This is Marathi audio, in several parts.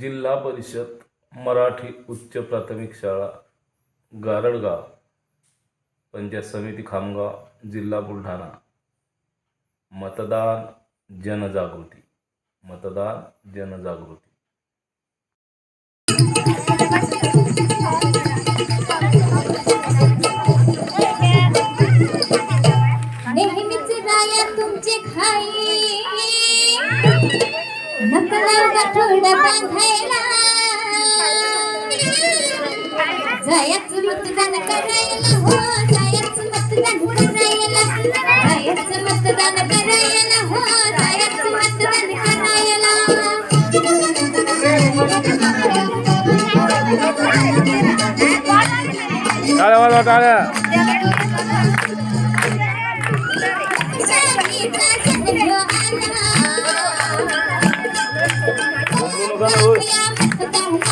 जिल्हा परिषद मराठी उच्च प्राथमिक शाळा गारडगाव पंचायत समिती खामगाव जिल्हा बुलढाणा. मतदान जनजागृती. मतदान जनजागृती. जायचं मतदान करायला हो जायचं मतदान करायला जायचं मतदान करायला हो मतदान टाळ्या वाजवा टाळ्या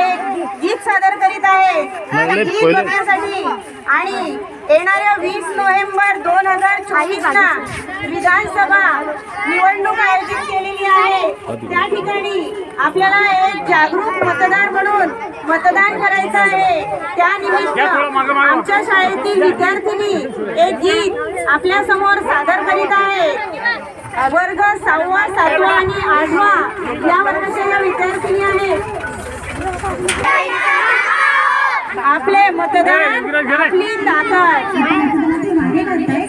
एक गीत सादर करीत आहे गीत बघण्यासाठी आणि येणाऱ्या वीस नोव्हेंबर दोन हजार चोवीस ला विधानसभा निवडणूक आयोजित केलेली आहे. त्या ठिकाणी आपल्याला एक जागरूक मतदार म्हणून मतदान करायचं आहे. त्यानिमित्त आमच्या शाळेतील विद्यार्थिनी एक गीत आपल्यासमोर सादर करीत आहे. वर्ग सहावा सातवा आणि आठवा या वर्गाच्या या विद्यार्थिनी आहेत? आपले मतदान आपली ताकद.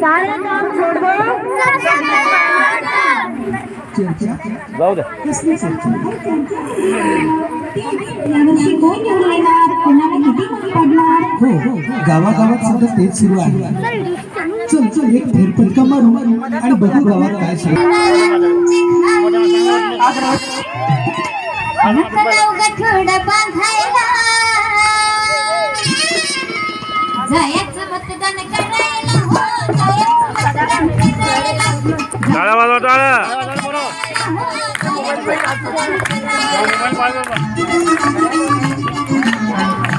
सारे काम छोड़ जाऊ द्या. यावर्षी कोण निवडून येणार कोणाला किती मत पडणार? हो हो गावागावात सध्या तेच सुरू आहे. चल चल एक फेरफटका मारू आणि बघू गावात काय सुरू हो वाजवा हो, जायचं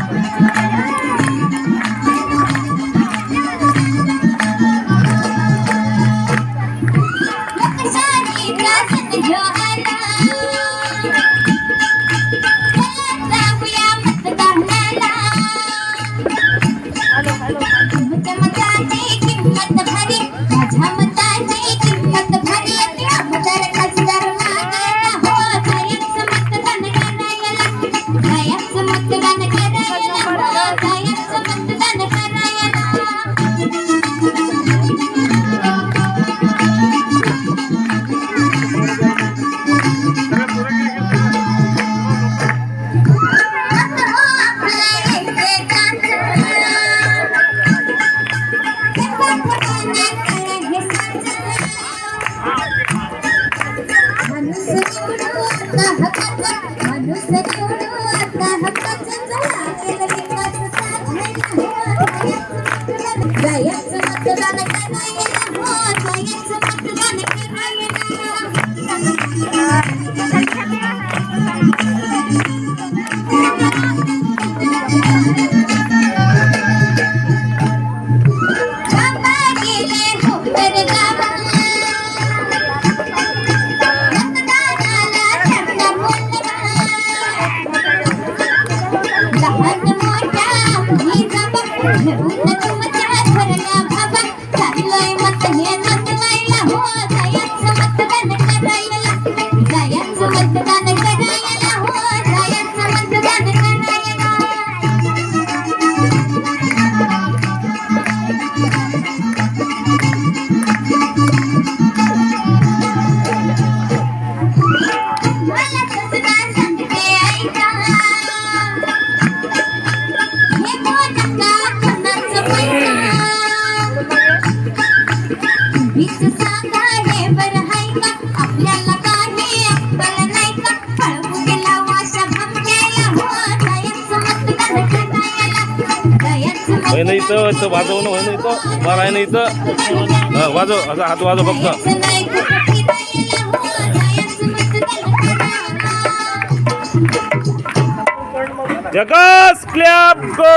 Gracias. इथं इथं वाजवणं होईन इथं मला आहे इथं वाजव असा हात वाजव फक्त. जगस क्लॅप गो